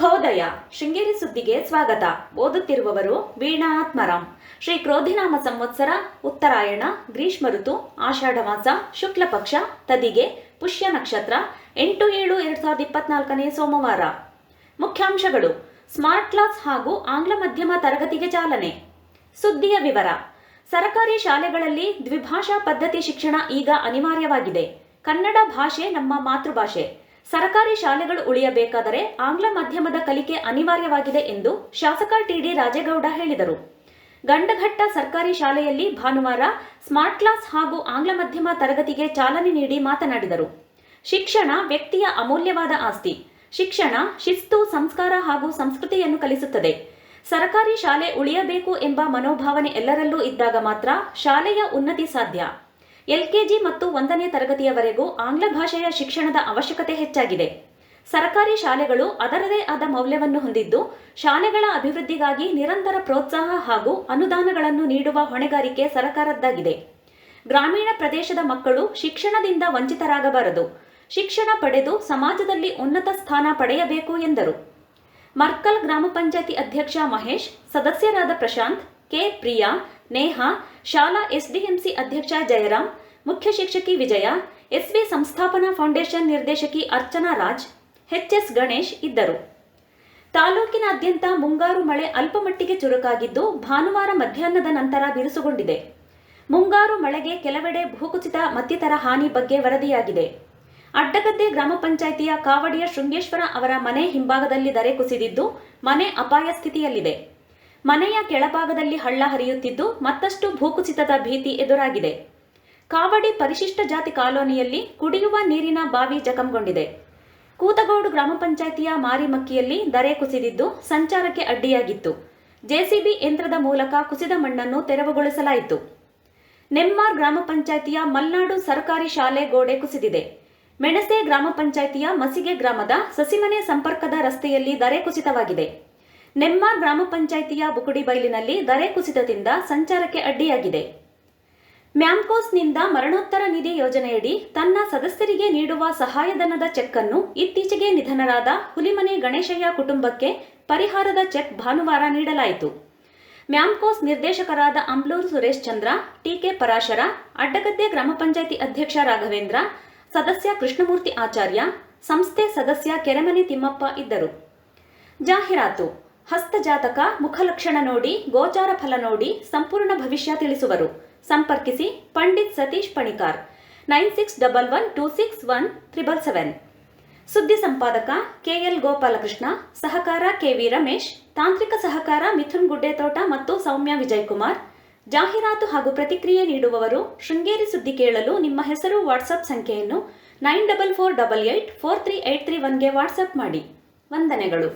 ಶುಭೋದಯ ಶೃಂಗೇರಿ ಸುದ್ದಿಗೆ ಸ್ವಾಗತ. ಓದುತ್ತಿರುವವರು ವೀಣಾತ್ಮರಾಮ್ ಶ್ರೀ ಕ್ರೋಧಿನಾಮ ಸಂವತ್ಸರ, ಉತ್ತರಾಯಣ, ಗ್ರೀಷ್ಮ ಋತು, ಆಷಾಢ ಮಾಸ, ಶುಕ್ಲ ಪಕ್ಷ, ತದಿಗೆ, ಪುಷ್ಯ ನಕ್ಷತ್ರ, ಎಂಟು ಏಳು ಎರಡ್ ಸಾವಿರದ ಇಪ್ಪತ್ನಾಲ್ಕನೇ ಸೋಮವಾರ. ಮುಖ್ಯಾಂಶಗಳು. ಸ್ಮಾರ್ಟ್ ಕ್ಲಾಸ್ ಹಾಗೂ ಆಂಗ್ಲ ಮಧ್ಯಮ ತರಗತಿಗೆ ಚಾಲನೆ. ಸುದ್ದಿಯ ವಿವರ. ಸರಕಾರಿ ಶಾಲೆಗಳಲ್ಲಿ ದ್ವಿಭಾಷಾ ಪದ್ಧತಿ ಶಿಕ್ಷಣ ಈಗ ಅನಿವಾರ್ಯವಾಗಿದೆ. ಕನ್ನಡ ಭಾಷೆ ನಮ್ಮ ಮಾತೃಭಾಷೆ. ಸರಕಾರಿ ಶಾಲೆಗಳು ಉಳಿಯಬೇಕಾದರೆ ಆಂಗ್ಲ ಮಾಧ್ಯಮದ ಕಲಿಕೆ ಅನಿವಾರ್ಯವಾಗಿದೆ ಎಂದು ಶಾಸಕ ಟಿಡಿ ರಾಜೇಗೌಡ ಹೇಳಿದರು. ಗಂಡಘಟ್ಟ ಸರ್ಕಾರಿ ಶಾಲೆಯಲ್ಲಿ ಭಾನುವಾರ ಸ್ಮಾರ್ಟ್ ಕ್ಲಾಸ್ ಹಾಗೂ ಆಂಗ್ಲ ಮಾಧ್ಯಮ ತರಗತಿಗೆ ಚಾಲನೆ ನೀಡಿ ಮಾತನಾಡಿದರು. ಶಿಕ್ಷಣ ವ್ಯಕ್ತಿಯ ಅಮೂಲ್ಯವಾದ ಆಸ್ತಿ. ಶಿಕ್ಷಣ ಶಿಸ್ತು, ಸಂಸ್ಕಾರ ಹಾಗೂ ಸಂಸ್ಕೃತಿಯನ್ನು ಕಲಿಸುತ್ತದೆ. ಸರಕಾರಿ ಶಾಲೆ ಉಳಿಯಬೇಕು ಎಂಬ ಮನೋಭಾವನೆ ಎಲ್ಲರಲ್ಲೂ ಇದ್ದಾಗ ಮಾತ್ರ ಶಾಲೆಯ ಉನ್ನತಿ ಸಾಧ್ಯ. ಎಲ್ಕೆಜಿ ಮತ್ತು ಒಂದನೇ ತರಗತಿಯವರೆಗೂ ಆಂಗ್ಲ ಭಾಷೆಯ ಶಿಕ್ಷಣದ ಅವಶ್ಯಕತೆ ಹೆಚ್ಚಾಗಿದೆ. ಸರ್ಕಾರಿ ಶಾಲೆಗಳು ಅದರದೇ ಆದ ಮೌಲ್ಯವನ್ನು ಹೊಂದಿದ್ದು, ಶಾಲೆಗಳ ಅಭಿವೃದ್ಧಿಗಾಗಿ ನಿರಂತರ ಪ್ರೋತ್ಸಾಹ ಹಾಗೂ ಅನುದಾನಗಳನ್ನು ನೀಡುವ ಹೊಣೆಗಾರಿಕೆ ಸರಕಾರದ್ದಾಗಿದೆ. ಗ್ರಾಮೀಣ ಪ್ರದೇಶದ ಮಕ್ಕಳು ಶಿಕ್ಷಣದಿಂದ ವಂಚಿತರಾಗಬಾರದು. ಶಿಕ್ಷಣ ಪಡೆದು ಸಮಾಜದಲ್ಲಿ ಉನ್ನತ ಸ್ಥಾನ ಪಡೆಯಬೇಕು ಎಂದರು. ಮರ್ಕಲ್ ಗ್ರಾಮ ಪಂಚಾಯತಿ ಅಧ್ಯಕ್ಷ ಮಹೇಶ್, ಸದಸ್ಯರಾದ ಪ್ರಶಾಂತ್, ಕೆ. ಪ್ರಿಯಾ ನೇಹಾ, ಶಾಲಾ ಎಸ್ಡಿಎಂಸಿ ಅಧ್ಯಕ್ಷ ಜಯರಾಮ್ ಮುಖ್ಯ ಶಿಕ್ಷಕಿ ವಿಜಯ, ಎಸ್ಬಿ ಸಂಸ್ಥಾಪನಾ ಫೌಂಡೇಶನ್ ನಿರ್ದೇಶಕಿ ಅರ್ಚನಾ ರಾಜ್, ಎಚ್ಎಸ್ ಗಣೇಶ್ ಇದ್ದರು. ತಾಲೂಕಿನಾದ್ಯಂತ ಮುಂಗಾರು ಮಳೆ ಅಲ್ಪಮಟ್ಟಿಗೆ ಚುರುಕಾಗಿದ್ದು ಭಾನುವಾರ ಮಧ್ಯಾಹ್ನದ ನಂತರ ಬಿರುಸುಗೊಂಡಿದೆ. ಮುಂಗಾರು ಮಳೆಗೆ ಕೆಲವೆಡೆ ಭೂಕುಸಿತ, ಮತ್ತಿತರ ಹಾನಿ ಬಗ್ಗೆ ವರದಿಯಾಗಿದೆ. ಅಡ್ಡಗದ್ದೆ ಗ್ರಾಮ ಪಂಚಾಯಿತಿಯ ಕಾವಡಿಯ ಶೃಂಗೇಶ್ವರ ಅವರ ಮನೆ ಹಿಂಭಾಗದಲ್ಲಿ ದರೆ ಕುಸಿದಿದ್ದು ಮನೆ ಅಪಾಯ ಸ್ಥಿತಿಯಲ್ಲಿದೆ. ಮನೆಯ ಕೆಳಭಾಗದಲ್ಲಿ ಹಳ್ಳ ಹರಿಯುತ್ತಿದ್ದು ಮತ್ತಷ್ಟು ಭೂಕುಸಿತದ ಭೀತಿ ಎದುರಾಗಿದೆ. ಕಾವಡಿ ಪರಿಶಿಷ್ಟ ಜಾತಿ ಕಾಲೋನಿಯಲ್ಲಿ ಕುಡಿಯುವ ನೀರಿನ ಬಾವಿ ಜಖಂಗೊಂಡಿದೆ. ಕೂತಗೋಡು ಗ್ರಾಮ ಪಂಚಾಯಿತಿಯ ಮಾರಿಮಕ್ಕಿಯಲ್ಲಿ ದರೆ ಕುಸಿದಿದ್ದು ಸಂಚಾರಕ್ಕೆ ಅಡ್ಡಿಯಾಗಿತ್ತು. ಜೆಸಿಬಿ ಯಂತ್ರದ ಮೂಲಕ ಕುಸಿದ ಮಣ್ಣನ್ನು ತೆರವುಗೊಳಿಸಲಾಯಿತು. ನೆಮ್ಮಾರ್ ಗ್ರಾಮ ಪಂಚಾಯಿತಿಯ ಮಲ್ನಾಡು ಸರ್ಕಾರಿ ಶಾಲೆ ಗೋಡೆ ಕುಸಿದಿದೆ. ಮೆಣಸೆ ಗ್ರಾಮ ಪಂಚಾಯಿತಿಯ ಮಸಿಗೆ ಗ್ರಾಮದ ಸಸಿಮನೆ ಸಂಪರ್ಕದ ರಸ್ತೆಯಲ್ಲಿ ದರೆ ಕುಸಿತವಾಗಿದೆ. ನೆಮ್ಮಾರ್ ಗ್ರಾಮ ಪಂಚಾಯಿತಿಯ ಬುಕುಡಿ ಬೈಲಿನಲ್ಲಿ ದರೆ ಕುಸಿತದಿಂದ ಸಂಚಾರಕ್ಕೆ ಅಡ್ಡಿಯಾಗಿದೆ. ಮ್ಯಾಮ್ಕೋಸ್ನಿಂದ ಮರಣೋತ್ತರ ನಿಧಿ ಯೋಜನೆಯಡಿ ತನ್ನ ಸದಸ್ಯರಿಗೆ ನೀಡುವ ಸಹಾಯಧನದ ಚೆಕ್ ಅನ್ನು ಇತ್ತೀಚೆಗೆ ನಿಧನರಾದ ಹುಲಿಮನೆ ಗಣೇಶಯ್ಯ ಕುಟುಂಬಕ್ಕೆ ಪರಿಹಾರದ ಚೆಕ್ ಭಾನುವಾರ ನೀಡಲಾಯಿತು. ಮ್ಯಾಂಕೋಸ್ ನಿರ್ದೇಶಕರಾದ ಅಂಬ್ಲೂರು ಸುರೇಶ್ ಚಂದ್ರ, ಟಿಕೆ ಪರಾಶರ, ಅಡ್ಡಗದ್ದೆ ಗ್ರಾಮ ಪಂಚಾಯಿತಿ ಅಧ್ಯಕ್ಷ ರಾಘವೇಂದ್ರ, ಸದಸ್ಯ ಕೃಷ್ಣಮೂರ್ತಿ ಆಚಾರ್ಯ, ಸಂಸ್ಥೆ ಸದಸ್ಯ ಕೆರೆಮನೆ ತಿಮ್ಮಪ್ಪ ಇದ್ದರು. ಜಾಹೀರಾತು ಹಸ್ತಜಾತಕ ಮುಖಲಕ್ಷಣ ನೋಡಿ, ಗೋಚಾರ ಫಲ ನೋಡಿ, ಸಂಪೂರ್ಣ ಭವಿಷ್ಯ ತಿಳಿಸುವರು. ಸಂಪರ್ಕಿಸಿ Pandit Satish Panikar, nine six double one two six one triple seven. ಸುದ್ದಿ ಸಂಪಾದಕ ಕೆಎಲ್ ಗೋಪಾಲಕೃಷ್ಣ, ಸಹಕಾರ ಕೆವಿ ರಮೇಶ್, ತಾಂತ್ರಿಕ ಸಹಕಾರ ಮಿಥುನ್ ಗುಡ್ಡೆತೋಟ ಮತ್ತು ಸೌಮ್ಯ ವಿಜಯಕುಮಾರ್. ಜಾಹೀರಾತು ಹಾಗೂ ಪ್ರತಿಕ್ರಿಯೆ ನೀಡುವವರು ಶೃಂಗೇರಿ ಸುದ್ದಿ ಕೇಳಲು ನಿಮ್ಮ ಹೆಸರು ವಾಟ್ಸಪ್ ಸಂಖ್ಯೆಯನ್ನು nine double four double eight four three eight three ಒನ್ಗೆ WhatsApp ಮಾಡಿ. ವಂದನೆಗಳು.